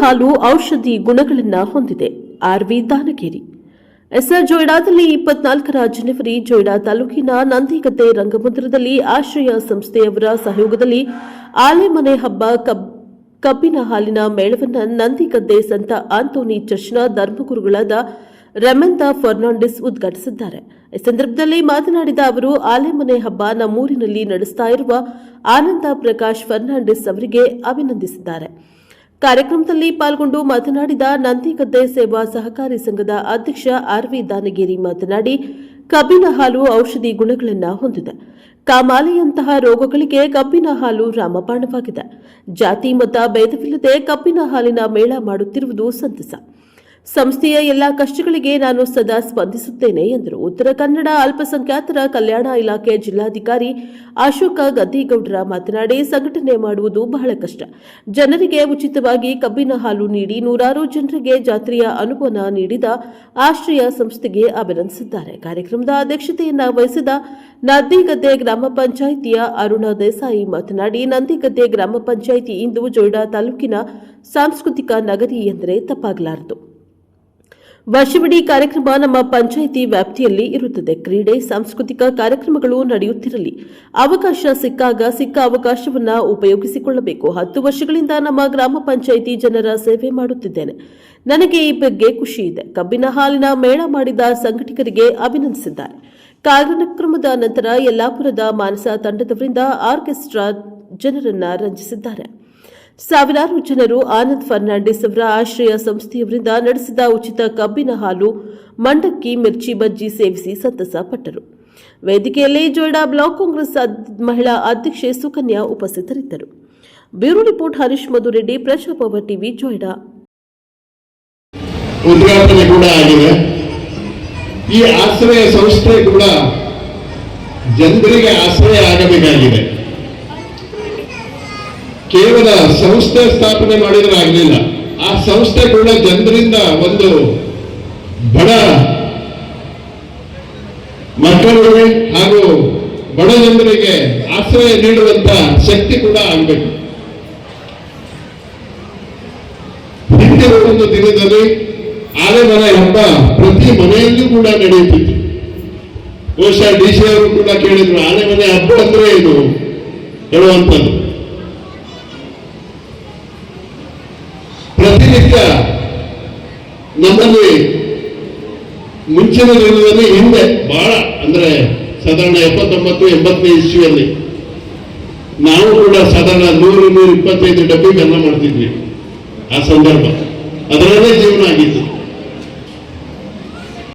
ಹಾಲು ಔಷಧಿ ಗುಣಗಳನ್ನು ಹೊಂದಿದೆ. ಆರ್ವಿ ದಾನಗೇರಿ. ಎಸ್ಆರ್ ಜೋಯ್ಡಾದಲ್ಲಿ ಇಪ್ಪತ್ನಾಲ್ಕರ ಜನವರಿ ಜೋಯ್ಡಾ ತಾಲೂಕಿನ ನಂದಿಗದ್ದೆ ರಂಗಮಂದಿರದಲ್ಲಿ ಆಶ್ರಯ ಸಂಸ್ಥೆಯವರ ಸಹಯೋಗದಲ್ಲಿ ಆಲೆಮನೆ ಹಬ್ಬ ಕಬ್, ಕಬ್ಬಿನ ಹಾಲಿನ ಮೇಳವನ್ನು ನಂದಿಗದ್ದೆ ಸಂತ ಆಂಟೋನಿ ಚರ್ಚ್ನ ಧರ್ಮಗುರುಗಳಾದ ರೆಮಂತ ಫರ್ನಾಂಡಿಸ್ ಉದ್ಘಾಟಿಸಿದ್ದಾರೆ. ಈ ಸಂದರ್ಭದಲ್ಲಿ ಮಾತನಾಡಿದ ಅವರು ಆಲೆಮನೆ ಹಬ್ಬ ನಮ್ಮೂರಿನಲ್ಲಿ ನಡೆಸ್ತಾ ಇರುವ ಆನಂದ ಪ್ರಕಾಶ್ ಫರ್ನಾಂಡಿಸ್ ಅವರಿಗೆ ಅಭಿನಂದಿಸಿದ್ದಾರೆ. ಕಾರ್ಯಕ್ರಮದಲ್ಲಿ ಪಾಲ್ಗೊಂಡು ಮಾತನಾಡಿದ ನಂದಿಗದ್ದೆ ಸೇವಾ ಸಹಕಾರಿ ಸಂಘದ ಅಧ್ಯಕ್ಷ ಆರ್ವಿ ದಾನಗಿರಿ ಮಾತನಾಡಿ, ಕಬ್ಬಿನ ಹಾಲು ಔಷಧಿ ಗುಣಗಳನ್ನು ಹೊಂದಿದೆ. ಕಾಮಾಲೆಯಂತಹ ರೋಗಗಳಿಗೆ ಕಬ್ಬಿನ ಹಾಲು ರಾಮಬಾಣವಾಗಿದೆ. ಜಾತಿ, ಮತ, ಭೇದವಿಲ್ಲದೆ ಕಬ್ಬಿನ ಹಾಲಿನ ಮೇಳ ಮಾಡುತ್ತಿರುವುದು ಸಂತಸ. ಸಂಸ್ಥೆಯ ಎಲ್ಲಾ ಕಷ್ಟಗಳಿಗೆ ನಾನು ಸದಾ ಸ್ಪಂದಿಸುತ್ತೇನೆ ಎಂದರು. ಉತ್ತರ ಕನ್ನಡ ಅಲ್ಪಸಂಖ್ಯಾತರ ಕಲ್ಯಾಣ ಇಲಾಖೆ ಜಿಲ್ಲಾಧಿಕಾರಿ ಅಶೋಕ ಗದ್ದಿಗೌಡರ ಮಾತನಾಡಿ, ಸಂಘಟನೆ ಮಾಡುವುದು ಬಹಳ ಕಷ್ಟ. ಜನರಿಗೆ ಉಚಿತವಾಗಿ ಕಬ್ಬಿನ ಹಾಲು ನೀಡಿ ನೂರಾರು ಜನರಿಗೆ ಜಾತ್ರೆಯ ಅನುಮಾನ ನೀಡಿದ ಆಶ್ರಯ ಸಂಸ್ಥೆಗೆ ಅಭಿನಂದಿಸಿದ್ದಾರೆ. ಕಾರ್ಯಕ್ರಮದ ಅಧ್ಯಕ್ಷತೆಯನ್ನ ವಹಿಸಿದ ನಂದಿಗದ್ದೆ ಗ್ರಾಮ ಪಂಚಾಯಿತಿಯ ಅರುಣ ದೇಸಾಯಿ ಮಾತನಾಡಿ, ನಂದಿಗದ್ದೆ ಗ್ರಾಮ ಪಂಚಾಯಿತಿ ಇಂದು ಜೋಯ್ಡಾ ತಾಲೂಕಿನ ಸಾಂಸ್ಕೃತಿಕ ನಗರಿ ಎಂದರೆ ತಪ್ಪಾಗಲಾರದು. ವರ್ಷವಿಡೀ ಕಾರ್ಯಕ್ರಮ ನಮ್ಮ ಪಂಚಾಯಿತಿ ವ್ಯಾಪ್ತಿಯಲ್ಲಿ ಇರುತ್ತದೆ. ಕ್ರೀಡೆ, ಸಾಂಸ್ಕೃತಿಕ ಕಾರ್ಯಕ್ರಮಗಳು ನಡೆಯುತ್ತಿರಲಿ. ಅವಕಾಶ ಸಿಕ್ಕಾಗ ಸಿಕ್ಕ ಅವಕಾಶವನ್ನ ಉಪಯೋಗಿಸಿಕೊಳ್ಳಬೇಕು. ಹತ್ತು ವರ್ಷಗಳಿಂದ ನಮ್ಮ ಗ್ರಾಮ ಪಂಚಾಯಿತಿ ಜನರ ಸೇವೆ ಮಾಡುತ್ತಿದ್ದೇನೆ. ನನಗೆ ಈ ಬಗ್ಗೆ ಖುಷಿ ಇದೆ. ಕಬ್ಬಿನ ಹಾಲಿನ ಮೇಳ ಮಾಡಿದ ಸಂಘಟಕರಿಗೆ ಅಭಿನಂದಿಸಿದ್ದಾರೆ. ಕಾರ್ಯಕ್ರಮದ ನಂತರ ಯಲ್ಲಾಪುರದ ಮಾನಸ ತಂಡದವರಿಂದ ಆರ್ಕೆಸ್ಟ್ರಾ ಜನರನ್ನ ರಂಜಿಸಿದ್ದಾರೆ. ಸಾವಿರಾರು ಜನರು ಆನಂದ್ ಫರ್ನಾಂಡಿಸ್ ಅವರ ಆಶ್ರಯ ಸಂಸ್ಥೆಯವರಿಂದ ನಡೆಸಿದ ಉಚಿತ ಕಬ್ಬಿನ ಹಾಲು, ಮಂಡಕ್ಕಿ, ಮಿರ್ಚಿ, ಬಜ್ಜಿ ಸೇವಿಸಿ ಸಂತಸ ಪಟ್ಟರು. ವೇದಿಕೆಯಲ್ಲಿ ಜೋಯ್ಡಾ ಬ್ಲಾಕ್ ಕಾಂಗ್ರೆಸ್ ಮಹಿಳಾ ಅಧ್ಯಕ್ಷೆ ಸುಕನ್ಯಾ ಉಪಸ್ಥಿತರಿದ್ದರು. ಬ್ಯೂರೋ ರಿಪೋರ್ಟ್ ಹರೀಶ್ ಮಧುರೆಡ್ಡಿ ಪ್ರಜಾಪವ ಟಿವಿ, ಜೋಯ್ಡಾ. ಉದ್ಘಾಟನೆ ಕೂಡ ಆಗಿದೆ. ಈ ಆಶ್ರಯ ಸಂಸ್ಥೆ ಕೂಡ ಜನರಿಗೆ ಆಶ್ರಯ ಆಗಬೇಕಾಗಿದೆ. ಕೇವಲ ಸಂಸ್ಥೆ ಸ್ಥಾಪನೆ ಮಾಡಿದ್ರೆ ಆಗಲಿಲ್ಲ. ಆ ಸಂಸ್ಥೆ ಕೂಡ ಜನರಿಂದ ಒಂದು ಬಡ ಮಕ್ಕಳಿಗೆ ಹಾಗೂ ಬಡ ಜನರಿಗೆ ಆಶ್ರಯ ನೀಡುವಂತ ಶಕ್ತಿ ಕೂಡ ಆಗಬೇಕು. ಹಿಂದಿನ ಒಂದು ದಿನದಲ್ಲಿ ಆಲೆಮನೆ ಹಬ್ಬ ಪ್ರತಿ ಮನೆಯಲ್ಲೂ ಕೂಡ ನಡೆಯುತ್ತಿತ್ತು. ಬಹುಶಃ ಡಿ ಸಿ ಅವರು ಕೂಡ ಕೇಳಿದ್ರು, ಆಲೆಮನೆ ಹಬ್ಬ ಅಂದ್ರೆ ಇದು ಹೇಳುವಂಥದ್ದು ಪ್ರತಿನಿತ್ಯ ನಮ್ಮಲ್ಲಿ ಮುಂಚಿನ ದಿನದಲ್ಲಿ ಹಿಂದೆ ಬಹಳ ಅಂದ್ರೆ ಸಾಧಾರಣ ಎಪ್ಪತ್ತೊಂಬತ್ತು, ಎಂಬತ್ತನೇ ಇಸ್ವಿಯಲ್ಲಿ ನಾವು ಕೂಡ ಸಾಧಾರಣ ನೂರು ನೂರ ಇಪ್ಪತ್ತೈದು ಡಬ್ಬಿ ಅನ್ನ ಮಾಡ್ತಿದ್ವಿ ಆ ಸಂದರ್ಭ. ಅದರಲ್ಲೇ ಜೀವನ ಆಗಿತ್ತು.